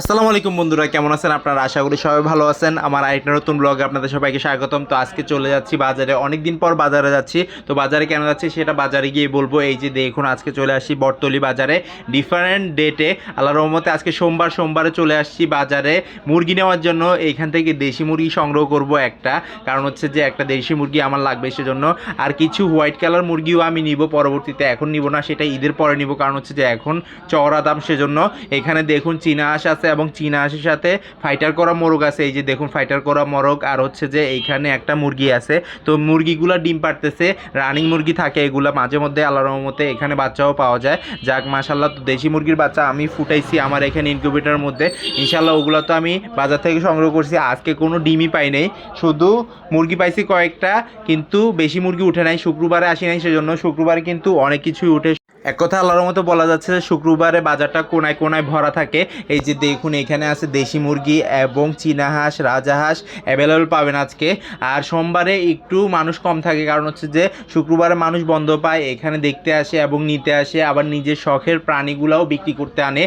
আসসালামু আলাইকুম বন্ধুরা, কেমন আছেন আপনারা? আশা করি সবাই ভালো আছেন। আমার আরেকটা নতুন ব্লগে আপনাদের সবাইকে স্বাগতম। তো আজকে চলে যাচ্ছি বাজারে অনেক দিন পর বাজারে যাচ্ছি। তো বাজারে কেন যাচ্ছি সেটা বাজারে গিয়ে বলব। এই যে দেখুন, আজকে চলে আসছি বটতলি বাজারে। ডিফারেন্ট ডেটে আল্লাহ রহমতে আজকে সোমবার, সোমবারে চলে আসছি বাজারে। মুরগি নেওয়ার জন্য এইখান থেকে দেশি মুরগি সংগ্রহ করব একটা। কারণ হচ্ছে যে একটা দেশি মুরগি আমার লাগবে সেজন্য। আর কিছু হোয়াইট কালার মুরগিও আমি নিব পরবর্তীতে। এখন নিব না, সেটা ঈদের পরে নিব। কারণ হচ্ছে যে এখন চওড়া দাম সেজন্য। এখানে দেখুন চীনা হাঁস আছে এবং চীনা হাঁসের সাথে ফাইটার করা মোরগ আছে। এই যে দেখুন ফাইটার করা মোরগ, আর হচ্ছে যে এইখানে একটা মুরগি আছে। তো মুরগিগুলো ডিম পারতেছে রানিং মুরগি থাকে এগুলা। মাঝে মধ্যে আল্লাহ রহমতে এখানে বাচ্চাও পাওয়া যায়। যাক মাশাল্লাহ তো দেশি মুরগির বাচ্চা আমি ফুটাইছি আমার এখানে ইনকিউবেটারের মধ্যে। ইনশাল্লাহ ওগুলো তো আমি বাজার থেকে সংগ্রহ করছি। আজকে কোনো ডিমই পাই নাই। শুধু মুরগি পাইছি কয়েকটা, কিন্তু বেশি মুরগি উঠে নাই। শুক্রবারে আসি নাই, সেজন্য শুক্রবারে কিন্তু অনেক কিছুই উঠে এক কথা আল্লাহর মতো বলা যাচ্ছে যে শুক্রবারে বাজারটা কোনায় কোনায় ভরা থাকে। এই যে দেখুন, এখানে আছে দেশি মুরগি এবং চীনা হাঁস, রাজা হাঁস অ্যাভেলেবল পাবেন আজকে। আর সোমবারে একটু মানুষ কম থাকে, কারণ হচ্ছে যে শুক্রবারে মানুষ বন্ধ পায়, এখানে দেখতে আসে এবং নিতে আসে, আবার নিজের শখের প্রাণীগুলাও বিক্রি করতে আনে।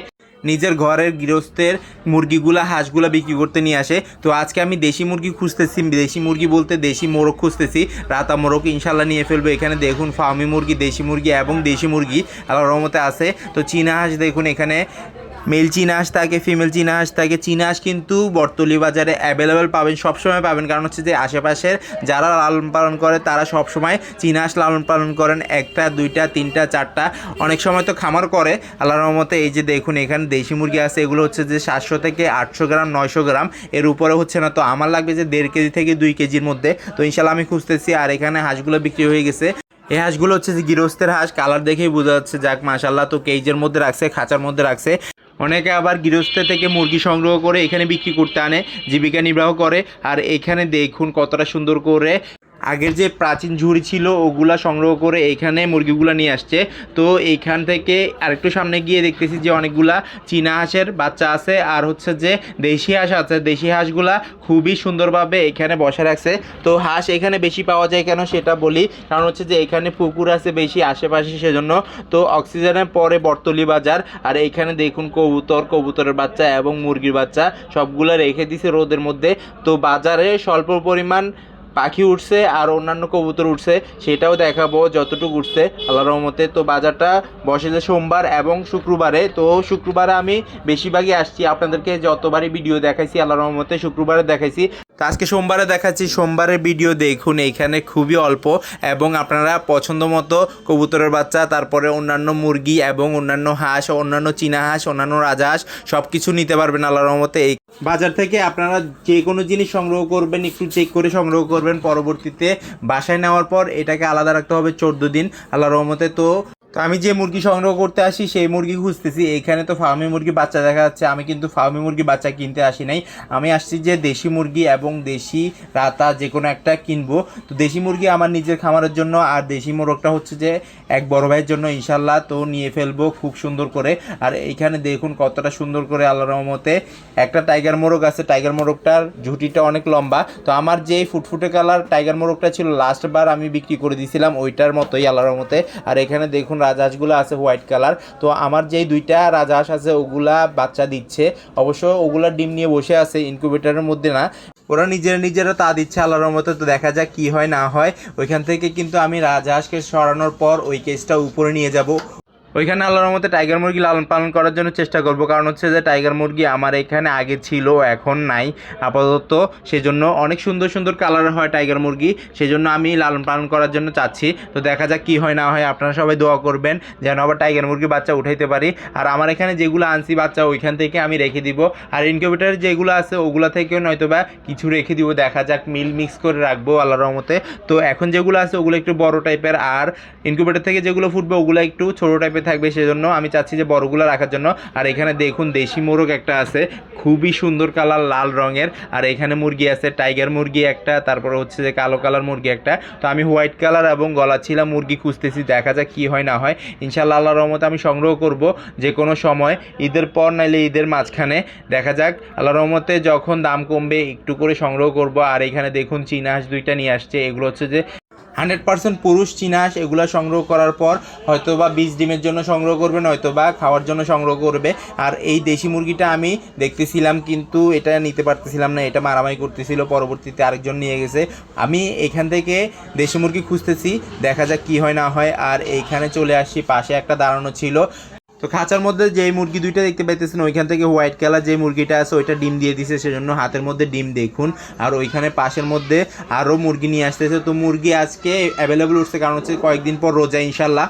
নিজের ঘরের গৃহস্থের মুরগিগুলা, হাঁসগুলা বিক্রি করতে নিয়ে আসে। তো আজকে আমি দেশি মুরগি খুঁজতেছি, দেশি মুরগি বলতে দেশি মোরগ খুঁজতেছি। রাতা মোরগ ইনশাল্লাহ নিয়ে ফেলব এখানে। দেখুন, ফার্মি মুরগি, দেশি মুরগি এবং দেশি মুরগি আল্লাহ রহমতে আছে। তো চীনা হাঁস দেখুন এখানে মেল চীনা হাঁস থাকে ফিমেল চীনা হাঁস থাকে চীনা হাঁস কিন্তু বর্তলি বাজারে অ্যাভেলেবেল পাবেন, সবসময় পাবেন। কারণ হচ্ছে যে আশেপাশের যারা লালন পালন করে, তারা সবসময় চীনা হাঁস লালন পালন করেন। একটা, দুইটা, তিনটা, চারটা। অনেক সময় তো খামার করে। আল্লাহ রহমতে এই যে দেখুন, এখানে দেশি মুরগি আছে, এগুলো হচ্ছে যে সাতশো থেকে আটশো গ্রাম, নয়শো গ্রাম। এর উপরে হচ্ছে না, তো আমার লাগবে যে দেড় কেজি থেকে দুই কেজির মধ্যে। তো ইনশাল্লাহ আমি খুঁজতেছি, আর এখানে হাঁসগুলো বিক্রি হয়ে গেছে। এই হাঁসগুলো হচ্ছে যে গৃহস্থের হাঁস, কালার দেখেই বোঝা যাচ্ছে। যাক মাশাল্লাহ তো কেজের মধ্যে রাখছে, খাঁচার মধ্যে রাখছে। অনেকে আবার গৃহস্থ থেকে মুরগি সংগ্রহ করে এখানে বিক্রি করতে আনে, জীবিকা নির্বাহ করে। আর এখানে দেখুন কতটা সুন্দর করে আগের যে প্রাচীন ঝুড়ি ছিল, ওগুলা সংগ্রহ করে এইখানে মুরগিগুলো নিয়ে আসছে। তো এইখান থেকে আরেকটু সামনে গিয়ে দেখতেছি যে অনেকগুলা চীনা হাঁসের বাচ্চা আছে আর হচ্ছে যে দেশি হাঁস আছে। দেশি হাঁসগুলা খুবই সুন্দরভাবে এখানে বসে রাখছে। তো হাঁস এখানে বেশি পাওয়া যায় কেন সেটা বলি। কারণ হচ্ছে যে এখানে পুকুর আছে বেশি আশেপাশে সেজন্য। তো অক্সিজেনের পরে বর্তলি বাজার। আর এইখানে দেখুন কবুতর, কবুতরের বাচ্চা এবং মুরগির বাচ্চা সবগুলো রেখে দিছে রোদের মধ্যে। তো বাজারে স্বল্প পরিমাণ পাখি উঠছে আর অন্যান্য কবুতর উঠছে, সেটাও দেখাবো যতটুকু উঠছে। আল্লাহ রহমতে তো বাজারটা বসে যে সোমবার এবং শুক্রবারে, তো শুক্রবারে আমি বেশিরভাগই আসছি। আপনাদেরকে যতবারই ভিডিও দেখাইছি আল্লাহ রহমতে শুক্রবারে দেখাইছি। তো আজকে সোমবারে দেখাচ্ছি সোমবারের ভিডিও দেখুন এখানে খুবই অল্প এবং আপনারা পছন্দ মতো কবুতরের বাচ্চা, তারপরে অন্যান্য মুরগি এবং অন্যান্য হাঁস, অন্যান্য চীনা হাঁস, অন্যান্য রাজহাঁস সব কিছু নিতে পারবেন আল্লাহ রহমতে। এই বাজার থেকে আপনারা যে কোনো জিনিস সংগ্রহ করবেন, একটু চেক করে সংগ্রহ করবেন। পরবর্তীতে বাসায় নেওয়ার পর এটাকে আলাদা রাখতে হবে চোদ্দ দিন আল্লাহ রহমতে। তো তো আমি যে মুরগি সংগ্রহ করতে আসি, সেই মুরগি খুঁজতেছি। এখানে তো ফার্মি মুরগি বাচ্চা দেখা যাচ্ছে। আমি কিন্তু ফার্মি মুরগি বাচ্চা কিনতে আসি নাই। আমি আসছি যে দেশি মুরগি এবং দেশি রাতা যে কোনো একটা কিনবো। তো দেশি মুরগি আমার নিজের খামারের জন্য, আর দেশি মোরগটা হচ্ছে যে এক বড় ভাইয়ের জন্য ইনশাল্লাহ তো নিয়ে ফেলব খুব সুন্দর করে। আর এইখানে দেখুন কতটা সুন্দর করে আল্লাহ রহমতে একটা টাইগার মোরগ আছে। টাইগার মোরগটার ঝুঁটিটা অনেক লম্বা। তো আমার যেই ফুটফুটে কালার টাইগার মোরগটা ছিল লাস্ট বার আমি বিক্রি করে দিয়েছিলাম ওইটার মতোই আল্লাহ রহমতে। আর এখানে দেখুন রাজহাঁসগুলো আছে হোয়াইট কালার। তো আমার যেই দুইটা রাজহাঁস আছে, ওগুলা বাচ্চা দিচ্ছে। অবশ্য ওগুলা ডিম নিয়ে বসে আছে ইনকিউবেটারের মধ্যে না। ওরা নিজেরা নিজেরা তা দিচ্ছে আল্লাহর মতো তো দেখা যাক কি হয়, না হয়। ওইখান থেকে কিন্তু আমি রাজহাঁসকে সরানোর পর ওই কেসটা উপরে নিয়ে যাব। ওইখানে আল্লাহর মতো টাইগার মুরগি লালন পালন করার জন্য চেষ্টা করব। কারণ হচ্ছে যে টাইগার মুরগি আমার এখানে আগে ছিল, এখন নাই। আপাতত সেজন্য অনেক সুন্দর সুন্দর কালার হয় টাইগার মুরগি। সেজন্য আমি লালন পালন করার জন্য চাচ্ছি। তো দেখা যাক কি হয় না হয়, আপনারা সবাই দোয়া করবেন যেন আবার টাইগার মুরগি বাচ্চা উঠাইতে পারি। আর আমার এখানে যেগুলো আনছি বাচ্চা, ওইখান থেকে আমি রেখে দিব। আর ইনকিউবেটার যেগুলো আছে, ওগুলো থেকেও নয়তোবা কিছু রেখে দিব। দেখা যাক মিল মিক্স করে রাখব আল্লাহর রহমতে। তো এখন যেগুলো আছে, ওগুলো একটু বড় টাইপের আর ইনকিউবেটার থেকে যেগুলো ফুটবে, ওগুলো একটু ছোটো টাইপের থাকবে সেজন্য আমি চাচ্ছি যে বড়গুলো রাখার জন্য। আর এখানে দেখুন দেশি মোরগ একটা আছে, খুবই সুন্দর কালার, লাল রঙের। আর এখানে মুরগি আছে, টাইগার মুরগি একটা, তারপর হচ্ছে যে কালো কালার মুরগি একটা। তো আমি হোয়াইট কালার এবং গলা ছিলা মুরগি খুঁজতেছি, দেখা যাক কি হয় না হয়। ইনশাল্লাহ আল্লাহ রহমতে আমি সংগ্রহ করব যে কোনো সময়, ঈদের পর নাইলে ঈদের মাঝখানে। দেখা যাক আল্লাহ রহমতে যখন দাম কমবে, একটু করে সংগ্রহ করব। আর এখানে দেখুন চীনা হাঁস দুইটা নিয়ে আসছে, এগুলো হচ্ছে যে হান্ড্রেড পার্সেন্ট পুরুষ চিনাস এগুলো সংগ্রহ করার পর হয়তো বা বীজ ডিমের জন্য সংগ্রহ করবে নয়তো বা খাওয়ার জন্য সংগ্রহ করবে। আর এই দেশি মুরগিটা আমি দেখতেছিলাম, কিন্তু এটা নিতে পারতেছিলাম না, এটা মারামারি করতেছিল, পরবর্তীতে আরেকজন নিয়ে গেছে। আমি এখান থেকে দেশি মুরগি খুঁজতেছি, দেখা যাক কি হয়, না হয়। আর এইখানে চলে আসছি পাশে একটা দাঁড়ানো ছিল। তো খাঁচার মধ্যে যে মুরগি দুইটা দেখতে পাইতেছেন, ওইখান থেকে হোয়াইট কালার যে মুরগিটা আছে, ওইটা ডিম দিয়ে দিছে, সেজন্য হাতের মধ্যে ডিম দেখুন। আর ওইখানে পাশের মধ্যে আরও মুরগি নিয়ে আসতেছে। তো মুরগি আজকে অ্যাভেলেবল উঠছে, কারণ হচ্ছে কয়েকদিন পর রোজা ইনশাল্লাহ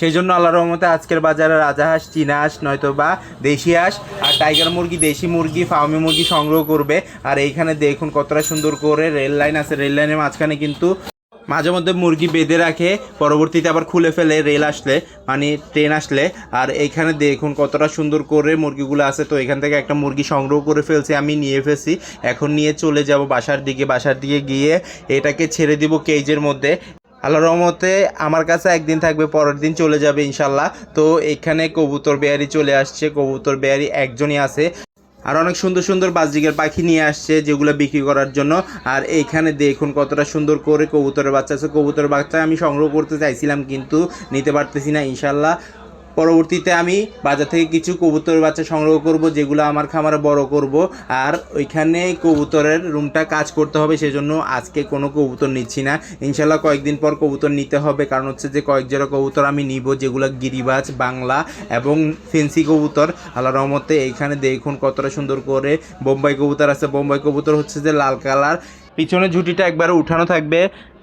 সেই জন্য আল্লাহর রহমতে আজকের বাজারে রাজা হাঁস, চীনা হাঁস নয়তো বা দেশি হাঁস আর টাইগার মুরগি, দেশি মুরগি ফার্মি মুরগি সংগ্রহ করবে। আর এইখানে দেখুন কতটা সুন্দর করে রেল লাইন আছে। রেল লাইনের মাঝখানে কিন্তু মাঝে মধ্যে মুরগি বেঁধে রাখে, পরবর্তীতে আবার খুলে ফেলে, রেল আসলে মানে ট্রেন আসলে। আর এইখানে দেখুন কতটা সুন্দর করে মুরগিগুলো আছে। তো এখান থেকে একটা মুরগি সংগ্রহ করে ফেলছি, আমি নিয়ে ফেলছি। এখন নিয়ে চলে যাব বাসার দিকে বাসার দিকে গিয়ে এটাকে ছেড়ে দিব কেজের মধ্যে। আল্লাহ রহমতে আমার কাছে একদিন থাকবে, পরের দিন চলে যাবে ইনশাল্লাহ। তো এখানে কবুতর বেয়ারি চলে আসছে, কবুতর বেয়ারি একজনই আছে। আর অনেক সুন্দর সুন্দর বাজিকের পাখি নিয়ে আসছে যেগুলো বিক্রি করার জন্য। আর এইখানে দেখুন কতটা সুন্দর করে কবুতরের বাচ্চা আছে। কবুতরের বাচ্চা আমি সংগ্রহ করতে চাইছিলাম কিন্তু নিতে পারতেছি না ইনশাল্লাহ পরবর্তীতে আমি বাজার থেকে কিছু কবুতরের বাচ্চা সংগ্রহ করব, যেগুলো আমার খামারে বড় করব। আর ওইখানে কবুতরের রুমটা কাজ করতে হবে, সেজন্য আজকে কোনো কবুতর নিচ্ছি না। ইনশাল্লাহ কয়েকদিন পর কবুতর নিতে হবে, কারণ হচ্ছে যে কয়েক জোড়া কবুতর আমি নিব, যেগুলো গিরিবাজ, বাংলা এবং ফেন্সি কবুতর। আল্লাহ রহমতে এইখানে দেখুন কতটা সুন্দর করে বোম্বাই কবুতর আছে। বোম্বাই কবুতর হচ্ছে যে লাল কালার। পিছনে ঝুঁটিটা একবারে উঠানো থাকবে,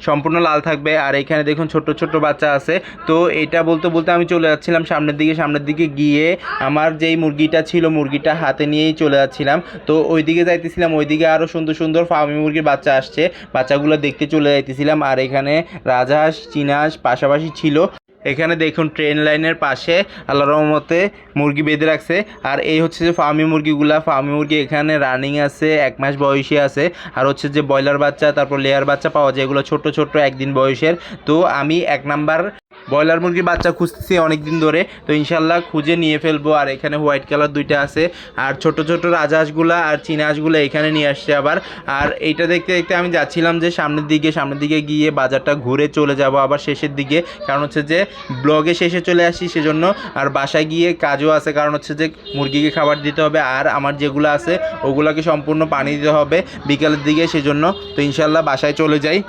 সম্পূর্ণ লাল থাকবে, আর এখানে দেখুন ছোট ছোট বাচ্চা আছে। তো এটা বলতে বলতে আমি চলে যাচ্ছিলাম সামনের দিকে সামনের দিকে গিয়ে আমার যেই মুরগিটা ছিল, মুরগিটা হাতে নিয়েই চলে যাচ্ছিলাম। তো ওই দিকে যাইতেছিলাম ওই দিকে আরও সুন্দর সুন্দর ফার্মি মুরগির বাচ্চা আসছে। বাচ্চাগুলো দেখতে চলে যাইতেছিলাম, আর এখানে রাজহাঁস, চীনাহাঁস পাশাপাশি ছিল। এখানে দেখুন ট্রেন লাইনের পাশে আল্লাহ রহমতে মুরগি বেঁধে রাখছে। আর এই হচ্ছে যে ফার্মি মুরগিগুলা। ফার্মি মুরগি এখানে রানিং আছে, এক মাস বয়সে আছে। আর হচ্ছে যে ব্রয়লার বাচ্চা, তারপর লেয়ার বাচ্চা পাওয়া যায়। এগুলো ছোট ছোট, একদিন বয়সের। তো আমি এক নাম্বার ব্রয়লার মুরগির বাচ্চা খুঁজতেছি অনেক দিন ধরে, তো ইনশাল্লাহ খুঁজে নিয়ে ফেলব। আর এখানে হোয়াইট কালার দুইটা আছে। আর ছোট ছোট রাজহাঁসগুলা আর চীনাহাঁসগুলো এখানে নিয়ে আসছে আবার। আর এইটা দেখতে দেখতে আমি যাচ্ছিলাম যে সামনের দিকে সামনের দিকে গিয়ে বাজারটা ঘুরে চলে যাব আবার শেষের দিকে। কারণ হচ্ছে যে ব্লগে শেষে চলে আসি সেজন্য। আর বাসায় গিয়ে কাজও আছে, কারণ হচ্ছে যে মুরগিকে খাবার দিতে হবে। আর আমার যেগুলো আছে, ওগুলোকে সম্পূর্ণ পানি দিতে হবে বিকালের দিকে সেজন্য। তো ইনশাল্লাহ বাসায় চলে যাই।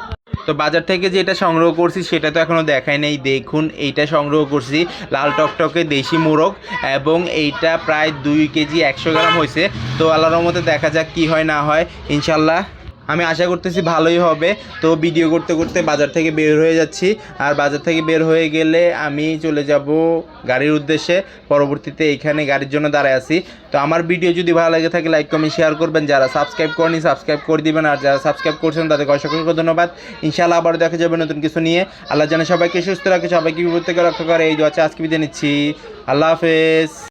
তো বাজার থেকে যেটা সংগ্রহ করছি সেটা তো এখনও দেখাই নেই। দেখুন, এইটা সংগ্রহ করছি লাল টকটকে দেশি মোরগ এবং এইটা প্রায় দুই কেজি একশো গ্রাম হয়েছে। তো আল্লাহর মতে দেখা যাক কি হয়, না হয়। ইনশাল্লাহ আমি আশা করতেছি ভালোই হবে। তো ভিডিও করতে করতে বাজার থেকে বের হয়ে যাচ্ছি। আর বাজার থেকে বের হয়ে গেলে আমি চলে যাব গাড়ির উদ্দেশ্যে। পরবর্তীতে এখানে গাড়ির জন্য দাঁড়ায় আছি। তো আমার ভিডিও যদি ভালো লাগে থাকে লাইক কমেন্ট শেয়ার করবেন। যারা সাবস্ক্রাইব করেনি সাবস্ক্রাইব করে দিবেন। আর যারা সাবস্ক্রাইব করছেন, তাদেরকে অসংখ্য ধন্যবাদ। ইনশাআল্লাহ আবার দেখা যাবে নতুন কিছু নিয়ে। আল্লাহ জানে সবাইকে সুস্থ রাখে, সবাইকে বিপদ থেকে রক্ষা করে। এই দোয়া আজকে বিদায় নিচ্ছি। আল্লাহ হাফেজ।